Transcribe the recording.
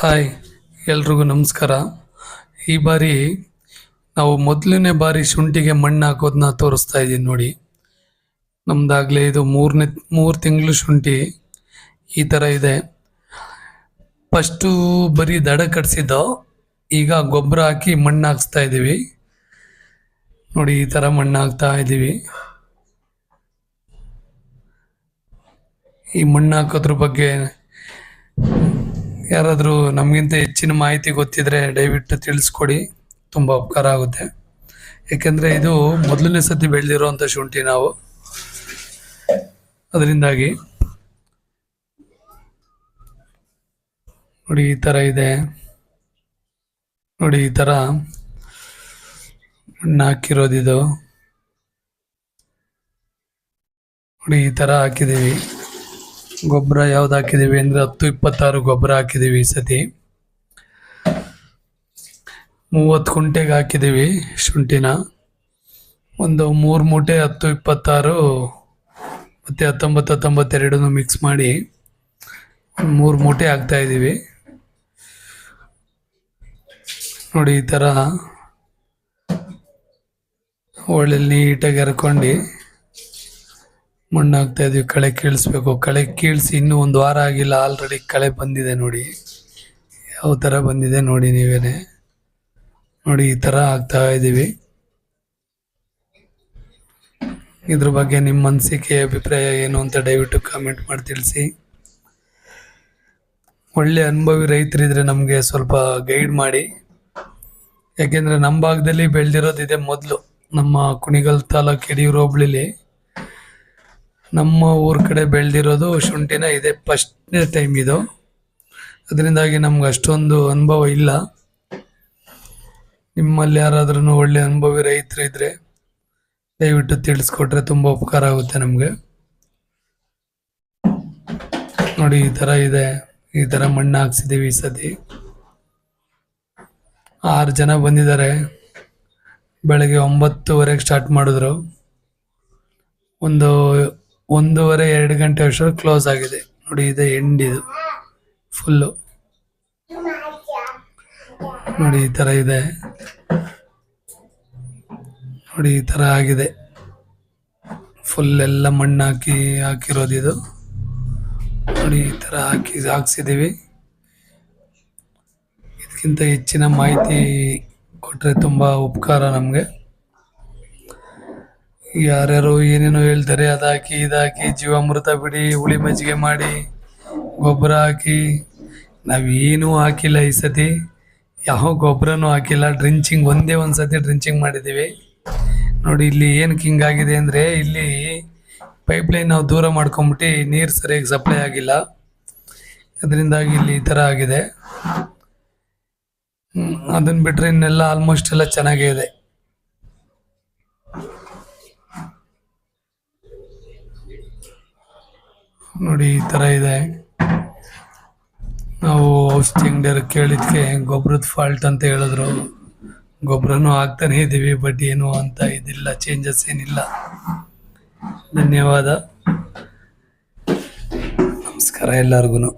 Hi, ಎಲ್ರಿಗೂ ನಮಸ್ಕಾರ. ಈ ಬಾರಿ ನಾವು ಮೊದಲನೇ ಬಾರಿ ಶುಂಠಿಗೆ ಮಣ್ಣು ಹಾಕೋದನ್ನ ತೋರಿಸ್ತಾ ಇದ್ದೀನಿ ನೋಡಿ. ನಮ್ದಾಗಲೇ ಇದು ಮೂರನೇ, ಮೂರು ತಿಂಗಳು ಶುಂಠಿ ಈ ಥರ ಇದೆ. ಫಸ್ಟು ಬರೀ ದಡ ಕಟ್ಸಿದ್ದೋ, ಈಗ ಗೊಬ್ಬರ ಹಾಕಿ ಮಣ್ಣು ಹಾಕ್ಸ್ತಾ ಇದ್ದೀವಿ ನೋಡಿ, ಈ ಥರ ಮಣ್ಣು ಹಾಕ್ತಾ ಇದ್ದೀವಿ ಈ ಮಣ್ಣು ಹಾಕೋದ್ರ ಬಗ್ಗೆ ಯಾರಾದರೂ ನಮಗಿಂತ ಹೆಚ್ಚಿನ ಮಾಹಿತಿ ಗೊತ್ತಿದ್ರೆ ದಯವಿಟ್ಟು ತಿಳಿಸ್ಕೊಡಿ. ತುಂಬ ಉಪಕಾರ ಆಗುತ್ತೆ. ಏಕೆಂದರೆ ಇದು ಮೊದಲನೇ ಸತಿ ಬೆಳೆದಿರೋವಂಥ ಶುಂಠಿ ನಾವು. ಅದರಿಂದಾಗಿ ನೋಡಿ ಈ ಥರ ಇದೆ. ನೋಡಿ ಈ ಥರ ಮಣ್ಣು ಹಾಕಿರೋದಿದು ನೋಡಿ ಈ ಥರ ಹಾಕಿದ್ದೀವಿ. ಗೊಬ್ಬರ ಯಾವ್ದು ಹಾಕಿದ್ದೀವಿ ಅಂದರೆ ಹತ್ತು, ಇಪ್ಪತ್ತಾರು ಗೊಬ್ಬರ ಹಾಕಿದ್ದೀವಿ ಈ ಸತಿ. ಮೂವತ್ತು ಕುಂಟೆಗೆ ಹಾಕಿದ್ದೀವಿ ಶುಂಠಿನ. ಒಂದು ಮೂರು ಮೂಟೆ ಹತ್ತು, ಇಪ್ಪತ್ತಾರು, ಮತ್ತು ಹತ್ತೊಂಬತ್ತು, ಹತ್ತೊಂಬತ್ತೆರಡನ್ನು ಮಿಕ್ಸ್ ಮಾಡಿ ಮೂರು ಮೂಟೆ ಹಾಕ್ತಾ ಇದ್ದೀವಿ ನೋಡಿ ಈ ಥರ ಒಳ್ಳೆ ನೀಟಾಗಿ ಹರ್ಕೊಂಡು ಮಣ್ಣು ಹಾಕ್ತಾ ಇದೀವಿ ಕಳೆ ಕೀಳಿಸ್ಬೇಕು. ಕಳೆ ಕೀಳಿಸಿ ಇನ್ನೂ ಒಂದು ವಾರ ಆಗಿಲ್ಲ ಆಲ್ರೆಡಿ ಕಳೆ ಬಂದಿದೆ ನೋಡಿ. ಯಾವ ಥರ ಬಂದಿದೆ ನೋಡಿ ನೀವೇನೆ. ನೋಡಿ, ಈ ಥರ ಆಗ್ತಾ ಇದ್ದೀವಿ ಇದ್ರ ಬಗ್ಗೆ ನಿಮ್ಮ ಅನಿಸಿಕೆ ಅಭಿಪ್ರಾಯ ಏನು ಅಂತ ದಯವಿಟ್ಟು ಕಾಮೆಂಟ್ ಮಾಡಿ ತಿಳಿಸಿ. ಒಳ್ಳೆ ಅನುಭವಿ ರೈತರಿದ್ರೆ ನಮಗೆ ಸ್ವಲ್ಪ ಗೈಡ್ ಮಾಡಿ. ಯಾಕೆಂದರೆ ನಮ್ಮ ಭಾಗದಲ್ಲಿ ಬೆಳೆದಿರೋದಿದೆ ಮೊದಲು. ನಮ್ಮ ಕುಣಿಗಲ್ ತಾಲೂಕು ಯಡಿಯೂರು ಹೋಬಳಿಲಿ ನಮ್ಮ ಊರ ಕಡೆ ಬೆಳೆದಿರೋದು ಶುಂಠಿನ ಇದೆ ಫಸ್ಟ್ನೇ ಟೈಮ್ ಇದು. ಅದರಿಂದಾಗಿ ನಮ್ಗೆ ಅಷ್ಟೊಂದು ಅನುಭವ ಇಲ್ಲ. ನಿಮ್ಮಲ್ಲಿ ಯಾರಾದ್ರೂ ಒಳ್ಳೆ ಅನುಭವಿ ರೈತರು ಇದ್ದರೆ ದಯವಿಟ್ಟು ತಿಳಿಸ್ಕೊಟ್ರೆ ತುಂಬ ಉಪಕಾರ ಆಗುತ್ತೆ ನಮಗೆ. ನೋಡಿ, ಈ ಥರ ಇದೆ. ಈ ಥರ ಮಣ್ಣು ಹಾಕ್ಸಿದ್ದೀವಿ ಈ ಸತಿ. ಆರು ಜನ ಬಂದಿದ್ದಾರೆ. ಬೆಳಗ್ಗೆ ಒಂಬತ್ತುವರೆಗೆ ಸ್ಟಾರ್ಟ್ ಮಾಡಿದ್ರು. ಒಂದು ಒಂದೂವರೆ, ಎರಡು ಗಂಟೆ ಅಷ್ಟರಲ್ಲಿ ಕ್ಲೋಸ್ ಆಗಿದೆ. ನೋಡಿ, ಇದೆ ಎಂಡ್ ಇದು. ಫುಲ್ಲು ನೋಡಿ, ಈ ಥರ ಇದೆ. ನೋಡಿ, ಈ ಥರ ಆಗಿದೆ. ಫುಲ್ ಎಲ್ಲ ಮಣ್ಣು ಹಾಕಿ, ಹಾಕಿರೋದು ಇದು. ನೋಡಿ, ಈ ಥರ ಹಾಕಿ ಹಾಕ್ಸಿದ್ದೀವಿ. ಇದಕ್ಕಿಂತ ಹೆಚ್ಚಿನ ಮಾಹಿತಿ ಕೊಟ್ಟರೆ ತುಂಬ ಉಪಕಾರ ನಮಗೆ. ಯಾರ್ಯಾರು ಏನೇನೋ ಹೇಳ್ತಾರೆ, ಅದಾಕಿ, ಇದಾಕಿ, ಜೀವಾಮೃತ ಬಿಡಿ, ಹುಳಿ ಮಜ್ಜಿಗೆ ಮಾಡಿ, ಗೊಬ್ಬರ ಹಾಕಿ. ನಾವೇನೂ ಹಾಕಿಲ್ಲ ಈ ಸತಿ. ಯಾವ ಗೊಬ್ಬರನೂ ಹಾಕಿಲ್ಲ. ಡ್ರಿಂಚಿಂಗ್, ಒಂದೇ ಒಂದು ಸತಿ ಡ್ರಿಂಚಿಂಗ್ ಮಾಡಿದ್ದೀವಿ. ನೋಡಿ, ಇಲ್ಲಿ ಏನಕ್ಕೆ ಹಿಂಗಾಗಿದೆ ಅಂದರೆ, ಇಲ್ಲಿ ಪೈಪ್ಲೈನ್ ನಾವು ದೂರ ಮಾಡ್ಕೊಂಬಿಟ್ಟು ನೀರು ಸರಿಯಾಗಿ ಸಪ್ಲೈ ಆಗಿಲ್ಲ. ಅದರಿಂದಾಗಿ ಇಲ್ಲಿ ಈ ಥರ ಆಗಿದೆ. ಅದನ್ನು ಬಿಟ್ಟರೆ ಇನ್ನೆಲ್ಲ ಆಲ್ಮೋಸ್ಟ್ ಎಲ್ಲ ಚೆನ್ನಾಗೇ ಇದೆ. ನೋಡಿ, ಈ ಥರ ಇದೆ. ನಾವು ಔಷಧಿ ಅಂಗಡಿಯವ್ರು ಕೇಳಿದ್ಕೆ ಗೊಬ್ಬರದ ಫಾಲ್ಟ್ ಅಂತ ಹೇಳಿದ್ರು. ಗೊಬ್ಬರನೂ ಹಾಕ್ತಾನೆ ಇದ್ದೀವಿ ಬಟ್ ಏನು ಅಂತ ಇದಿಲ್ಲ ಚೇಂಜಸ್ ಏನಿಲ್ಲ. ಧನ್ಯವಾದ. ನಮಸ್ಕಾರ ಎಲ್ಲರಿಗೂ